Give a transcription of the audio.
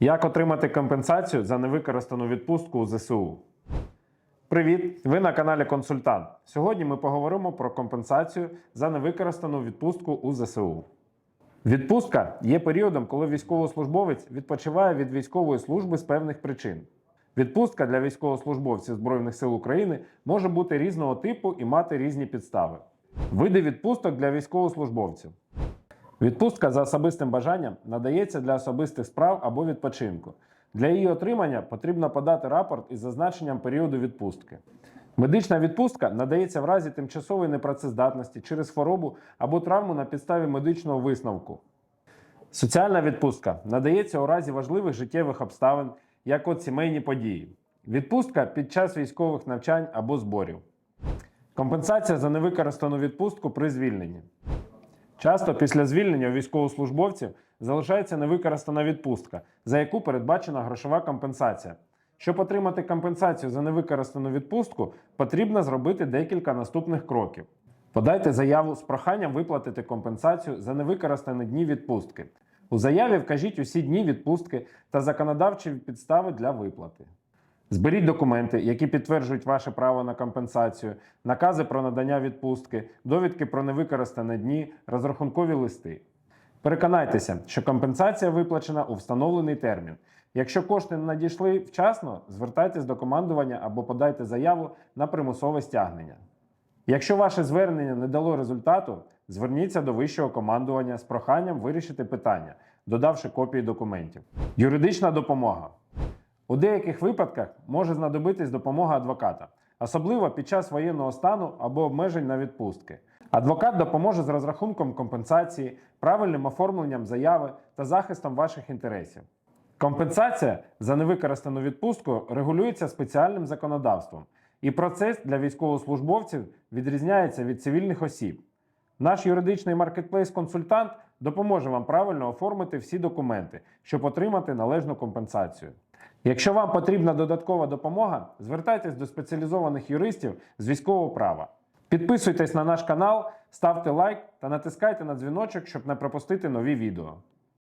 Як отримати компенсацію за невикористану відпустку у ЗСУ? Привіт! Ви на каналі Консультант. Сьогодні ми поговоримо про компенсацію за невикористану відпустку у ЗСУ. Відпустка є періодом, коли військовослужбовець відпочиває від військової служби з певних причин. Відпустка для військовослужбовців Збройних сил України може бути різного типу і мати різні підстави. Види відпусток для військовослужбовців. Відпустка за особистим бажанням надається для особистих справ або відпочинку. Для її отримання потрібно подати рапорт із зазначенням періоду відпустки. Медична відпустка надається в разі тимчасової непрацездатності через хворобу або травму на підставі медичного висновку. Соціальна відпустка надається у разі важливих життєвих обставин, як от сімейні події. Відпустка під час військових навчань або зборів. Компенсація за невикористану відпустку при звільненні. Часто після звільнення у військовослужбовців залишається невикористана відпустка, за яку передбачена грошова компенсація. Щоб отримати компенсацію за невикористану відпустку, потрібно зробити декілька наступних кроків. Подайте заяву з проханням виплатити компенсацію за невикористані дні відпустки. У заяві вкажіть усі дні відпустки та законодавчі підстави для виплати. Зберіть документи, які підтверджують ваше право на компенсацію, накази про надання відпустки, довідки про невикористані дні, розрахункові листи. Переконайтеся, що компенсація виплачена у встановлений термін. Якщо кошти не надійшли вчасно, звертайтесь до командування або подайте заяву на примусове стягнення. Якщо ваше звернення не дало результату, зверніться до вищого командування з проханням вирішити питання, додавши копії документів. Юридична допомога. У деяких випадках може знадобитись допомога адвоката, особливо під час воєнного стану або обмежень на відпустки. Адвокат допоможе з розрахунком компенсації, правильним оформленням заяви та захистом ваших інтересів. Компенсація за невикористану відпустку регулюється спеціальним законодавством, і процес для військовослужбовців відрізняється від цивільних осіб. Наш юридичний маркетплейс-консультант допоможе вам правильно оформити всі документи, щоб отримати належну компенсацію. Якщо вам потрібна додаткова допомога, звертайтесь до спеціалізованих юристів з військового права. Підписуйтесь на наш канал, ставте лайк та натискайте на дзвіночок, щоб не пропустити нові відео.